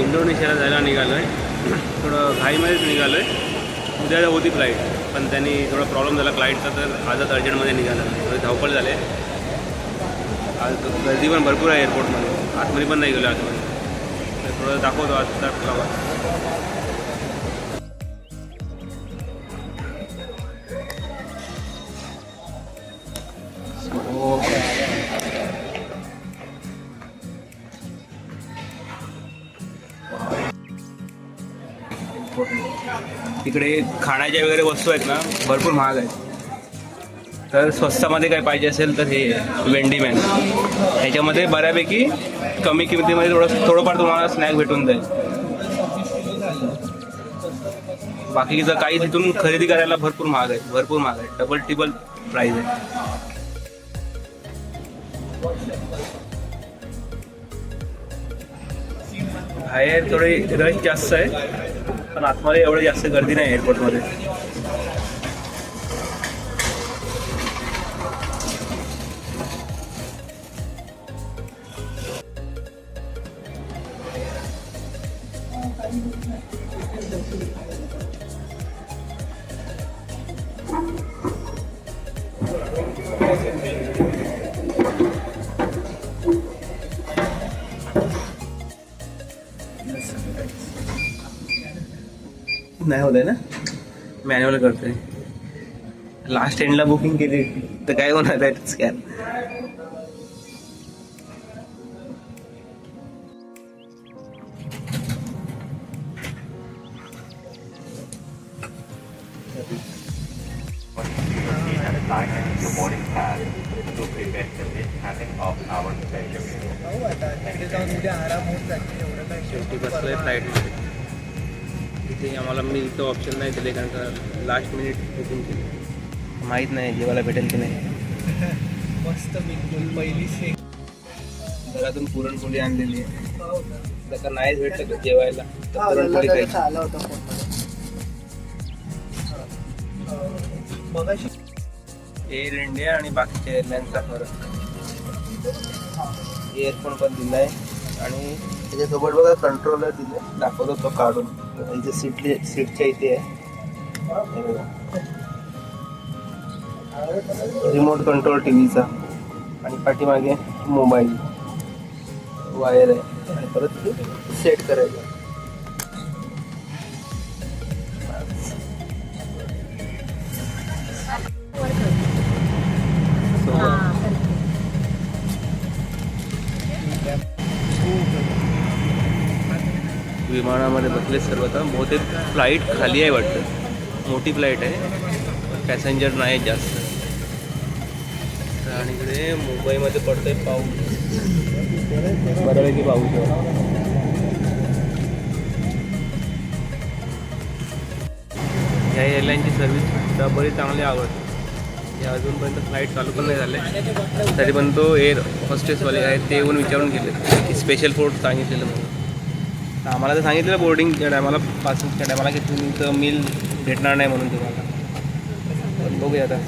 इंडोनेशियाला जायला निघालो आहे थोडं घाईमध्येच निघालो आहे उद्या होती फ्लाईट पण त्यांनी थोडा प्रॉब्लेम झाला. फ्लाईटचा तर आजच अर्जंटमध्ये निघाला. थोडे धावपळ झाले. आज गर्दी पण भरपूर आहे एअरपोर्टमध्ये आतमध्ये पण नाही गेलो आतमध्ये. तर थोडं दाखवतो आजचा प्रवास. तिकडे खाण्याच्या वगैरे वस्तू आहेत ना भरपूर महाग आहेत. तर स्वस्तामध्ये काय पाहिजे असेल तर हे वेंडी मॅन ह्याच्यामध्ये बऱ्यापैकी कमी किमतीमध्ये थोडं थोडंफार तुम्हाला स्नॅक भेटून जाईल. बाकीचं काही तिथून खरेदी करायला भरपूर महाग आहे भरपूर महाग आहे डबल टिबल प्राईज आहे बाहेर थोडे रश जास्त आहे पण आतमध्ये एवढं जास्त गर्दी नाही एअरपोर्टमध्ये नाही होत आहे ना? मॅन्युअल करतोय. लास्ट एंडला बुकिंग केली तर काय होणार आहे स्कॅन your boarding आराम होत एवढं काय शेवटी बसलोय फ्लाईटमध्ये तिथे आम्हाला मी इथं ऑप्शन नाही दिले कारण का लास्ट मिनिट बुकिंग केली. माहीत नाही जेवायला भेटेल की नाही. मस्त बिलकुल पहिली शेक घरातून पुरणपोळी आणलेली आहे. पाहू जर का नाहीच भेटलं तर जेवायला? तर पुरणपोळी आला होता एअर इंडिया आणि बाकीच्या एअरलाईनचा फरक. इयरफोन पण दिलाय. आणि त्याच्यासोबत बघा कंट्रोलर दिले. दाखवतो तो काढून. इथे सीटली सीटच्या इथे आहे. रिमोट कंट्रोल टी व्हीचा आणि पाठीमागे मोबाईल वायर आहे. आणि परत सेट करायचं. विमानामध्ये बसले सर्व आता बहुतेक फ्लाईट खाली आहे वाटतं. मोठी फ्लाईट आहे. पॅसेंजर नाही जास्त. आणि इकडे मुंबईमध्ये पडतोय पाऊस. बऱ्यापैकी पाऊस आहे. ह्या एअरलाईनची सर्व्हिस सुद्धा बरी चांगली आवडते. हे अजूनपर्यंत फ्लाईट चालू पण नाही झाले. तरी पण तो एअर हॉस्टेसवाले आहेत ते येऊन विचारून गेले की स्पेशल फोर्ट सांगितलेलं म्हणून. आम्हाला तर सांगितलेलं बोर्डिंगच्या टायमाला पासिंगच्या टायमाला की तुम्ही तर मील भेटणार नाही म्हणून तुम्हाला. पण बघूया आता.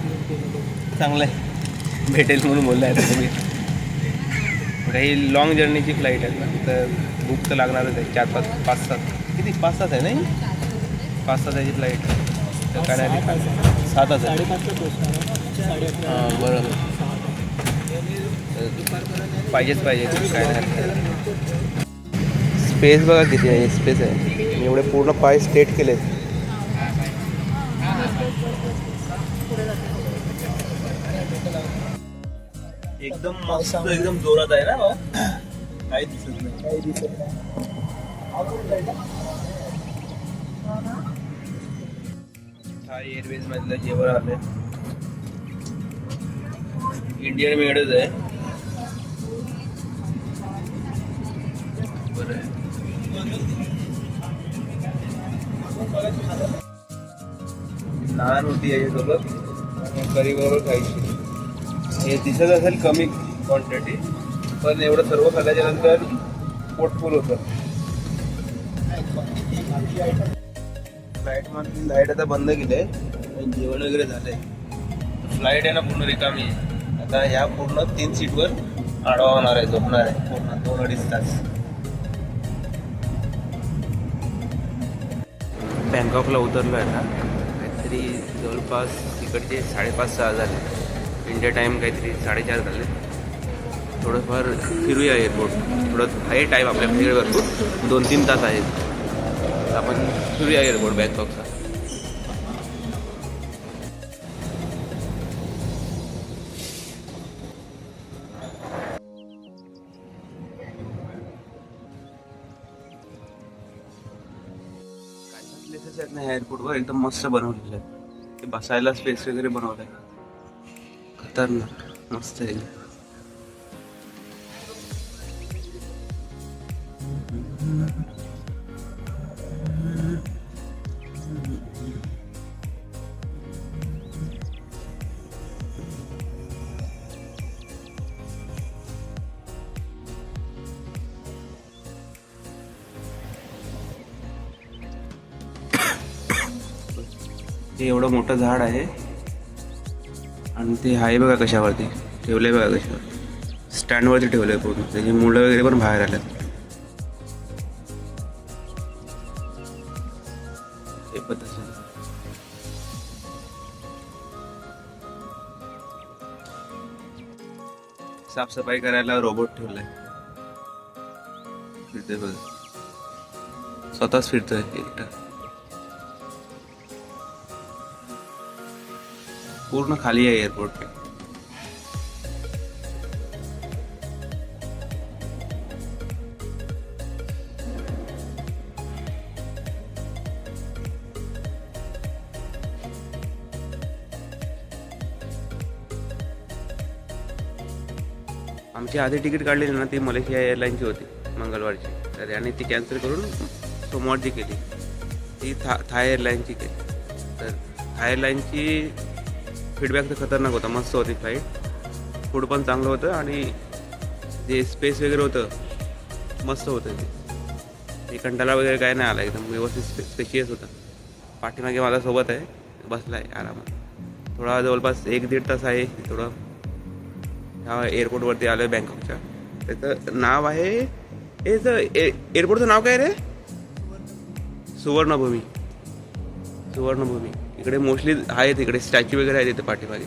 चांगलं आहे. भेटेल म्हणून बोललं आहे तुम्ही. काही लॉंग जर्नीची फ्लाईट आहे ना. तर बुक तर लागणारच आहे. चार पाच पाच सात. किती? पाच तास आहे नाही पाच तासाची याची फ्लाईट तर काय नाही तास आहे. हां तर पाहिजेच. पाहिजे काय नाही. स्पेस बघा किती आहे स्पेस आहे. मी एवढे पूर्ण पाय स्टेट केलेत एकदम मस्त एकदम जोरात आहे ना भाऊ? काही दिसत नाही. काही दिसत नाही थाय एअरवेज मधलं जेवण आलं इंडियन मेडच आहे बरं आहे नान होती याच्यासोबत करी बरोबर खायची. हे दिसत असेल कमी क्वांटिटी पण एवढं सर्व खाल्ल्याच्या नंतर पोट फुल होतं. फ्लाईट मधली लाइट आता बंद केली आहे जेवण वगैरे झालंय. फ्लाईट आहे ना पूर्ण रिकामी आहे. आता ह्या पूर्ण तीन सीटवर आडवा होणार आहे झोपणार आहे. पूर्ण दोन अडीच तास. बँकॉकला उतरलो आहे ना काहीतरी जवळपास तिकडचे साडेपाच सहा झाले. इंडिया टाईम काहीतरी साडेचार झाले. थोडंफार फिरूया एअरपोर्ट थोडं आहे टाईम आपल्या भरपूर दोन तीन तास आहेत. आपण फिरूया एअरपोर्ट बँकॉकचा प्लेसेस आहेत ना एअरपोर्टवर एकदम मस्त बनवलेलं आहेत ते बसायला स्पेस वगैरे बनवलं आहे खतरनाक. मस्त आहे. ते एवढं मोठं झाड आहे. आणि ते आहे बघा कशावरती. ठेवलं आहे बघा कशावर. स्टँडवरती ठेवलं आहे पूर्ण. त्याची मुलं वगैरे पण बाहेर आल्यात. ते पद्धत साफसफाई करायला रोबोट ठेवलाय. फिरते बघ. स्वतःच फिरतोय एकटा. पूर्ण खाली आहे एअरपोर्ट आमची आधी तिकीट काढलेली ना ती मलेशिया एअरलाईनची होती मंगळवारची. तर आणि ती कॅन्सल करून सोमवारची केली. ती था थाय एअरलाईनची केली. तर थाय एअरलाईनची फीडबॅक तर खतरनाक होता मस्त होती फ्लाईट फूड पण चांगलं होतं आणि जे स्पेस वगैरे होतं मस्त होतं ते. ते कंटाळा वगैरे काय नाही आला एकदम व्यवस्थित स्पे स्पेशियस होता. पाठीमागे माझा सोबत आहे बसला आहे आरामात. थोडा जवळपास एक दीड तास आहे थोडं ह्या एअरपोर्टवरती आलो आहे बँकॉकच्या. त्याचं नाव आहे याचं ए एअरपोर्टचं नाव काय रे? सुवर्णभूमी. सुवर्णभूमी. इकडे मोस्टली आहेत इकडे स्टॅच्यू वगैरे आहेत इथे पाठीमागे.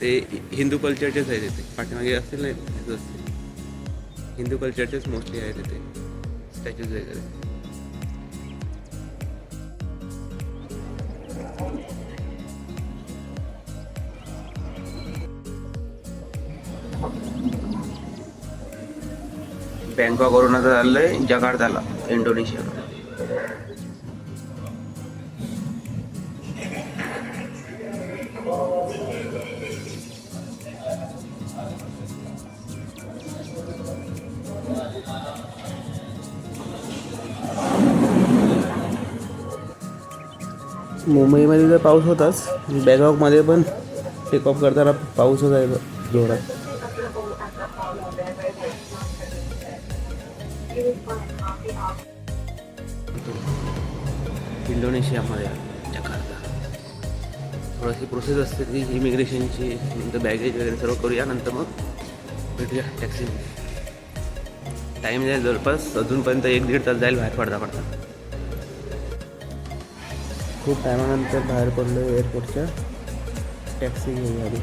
ते हिंदू कल्चरचेच आहेत इथे. पाठीमागे असतील नाही असतील. हिंदू कल्चरचेच मोस्टली आहेत इथे. स्टॅच्यूज वगैरे. बँकॉकवरून आता चाललंय झाला इंडोनेशिया मुंबईमध्ये तर पाऊस होताच म्हणजे बँकॉकमध्ये पण टेक ऑफ करताना पाऊसच आहे जोरात. इंडोनेशियामध्ये जकार्ता. थोडीशी प्रोसेस असते ती इमिग्रेशनची नंतर बॅगेज वगैरे सर्व करूया नंतर मग भेटूया टॅक्सी टाईम जाईल जवळपास अजूनपर्यंत एक दीड तास जाईल बाहेर पडता पडता. खूप टायमानंतर बाहेर पडलो एअरपोर्टच्या टॅक्सी घेऊन आली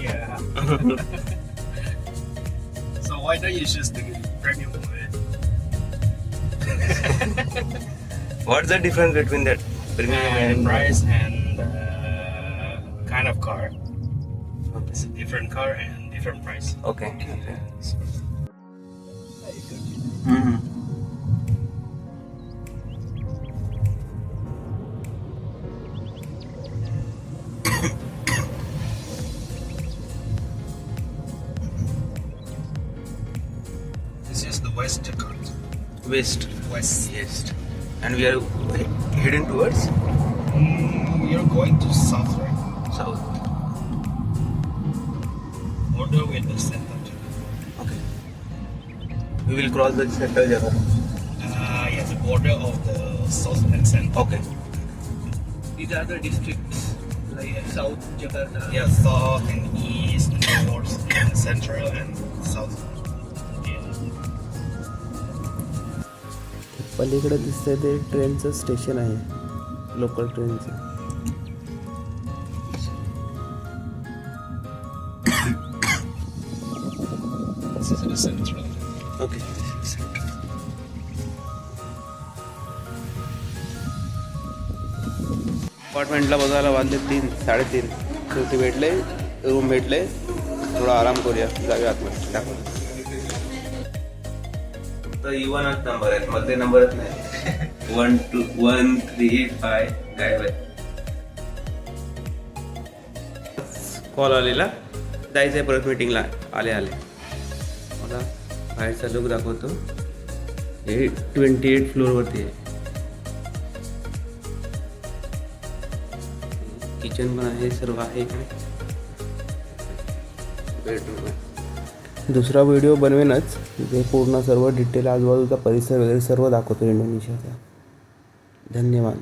Yeah. so why don't you choose the premium one? What's the difference between that premium And price and uh, kind of car. It's a different car and different price. Okay. okay. So, West Jakarta. West. West. Yes. And we are heading towards Mm, you're going to south, right? south. Border with the center. Okay. We will cross the central Jakarta. Uh, yeah, the border of the south and center. Okay. These are the districts like South Jakarta. Yeah, south and east, and north, and central and south. पलीकडे दिसतंय ते ट्रेनचं station आहे. Local ट्रेनचं. Okay अपार्टमेंटला बघायला वाजले तीन साडेतीन. शेवटी भेटले रूम भेटले. थोडा आराम करूया. जाऊया आतमध्ये दाखवतो तर इवनच नंबर आहेत. मध्ये नंबरच नाही. One two one three eight five काय कॉल आलेला? जायचं आहे परत मीटिंगला आले आले. मला बाहेरचा लुक दाखवतो. हे ट्वेंटी एट फ्लोअरवरती आहे. किचन पण आहे सर्व आहे. बेडरूम आहे. दुसरा व्हिडिओ बनवेनच. जे पूर्ण सर्व डिटेल आजूबाजूचा परिसर वगैरे सर्व दाखवतो इंडोनेशियाचा. धन्यवाद.